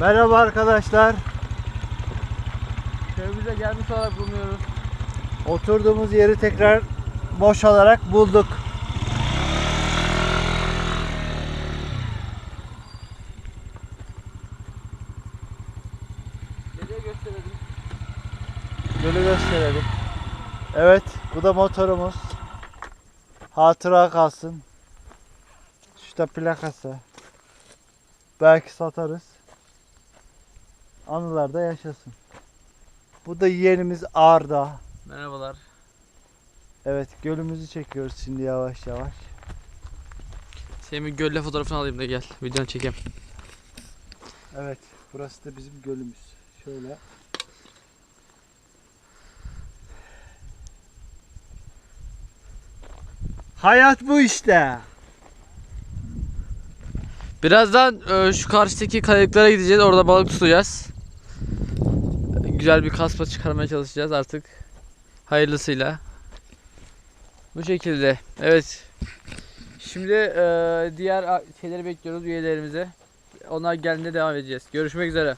Merhaba arkadaşlar. Köyümüze gelmiş olarak bulunuyoruz. Oturduğumuz yeri tekrar boş olarak bulduk. Nereye gösterelim? Gölü gösterelim. Evet, bu da motorumuz. Hatıra kalsın. Şurada plakası. Belki satarız. Anılarda yaşasın. Bu da yeğenimiz Arda. Merhabalar. Evet, gölümüzü çekiyoruz şimdi yavaş yavaş. Senin gölle fotoğrafını alayım da gel. Videonu çekeyim. Evet, burası da bizim gölümüz. Şöyle. Hayat bu işte. Birazdan e, şu karşıdaki kayalıklara gideceğiz. Orada balık tutacağız. Güzel bir kaspa çıkarmaya çalışacağız artık. Hayırlısıyla. Bu şekilde. Evet. Şimdi e, diğer şeyleri bekliyoruz üyelerimize. Onlar geldiğinde devam edeceğiz. Görüşmek üzere.